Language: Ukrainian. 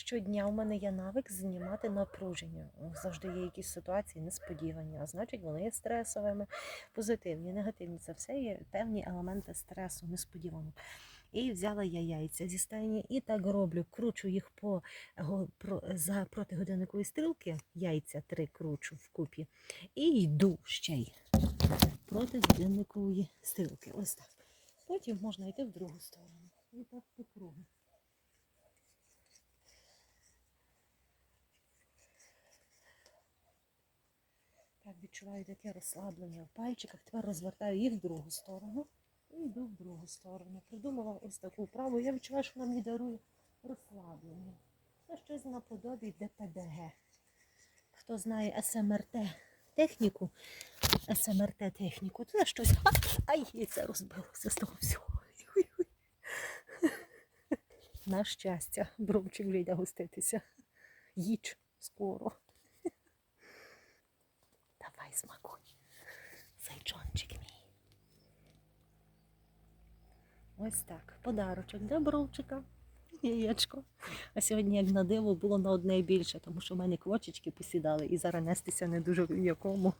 щодня у мене є навик знімати напруження. Завжди є якісь ситуації несподівані, а значить вони є стресовими, позитивні, негативні. Це все є певні елементи стресу, несподіваних. І взяла я яйця зі стайні і так роблю. Кручу їх по про- за проти годинникової стрілки, яйця три кручу вкупі, і йду ще й проти годинникової стрілки. Ось так. Потім можна йти в другу сторону. І так по кругу. Відчуваю таке розслаблення в пальчиках. Тепер розвертаю їх в другу сторону. І йду в другу сторону. Придумала ось таку вправу. Я відчуваю, що вона мені дарує розслаблення. Це щось наподобі ДПДГ. Хто знає СМРТ техніку, СМРТ техніку, це щось. Ай, і це розбилося з того всього. На щастя, бромчик вже йде гоститися. Їч скоро. Давай смакуй. Зайчончик мій. Ось так. Подарочок для бровчика. Яєчко. А сьогодні, як на диво, було на одне більше, тому що в мене квочечки посідали і зараз нестися не дуже в якому.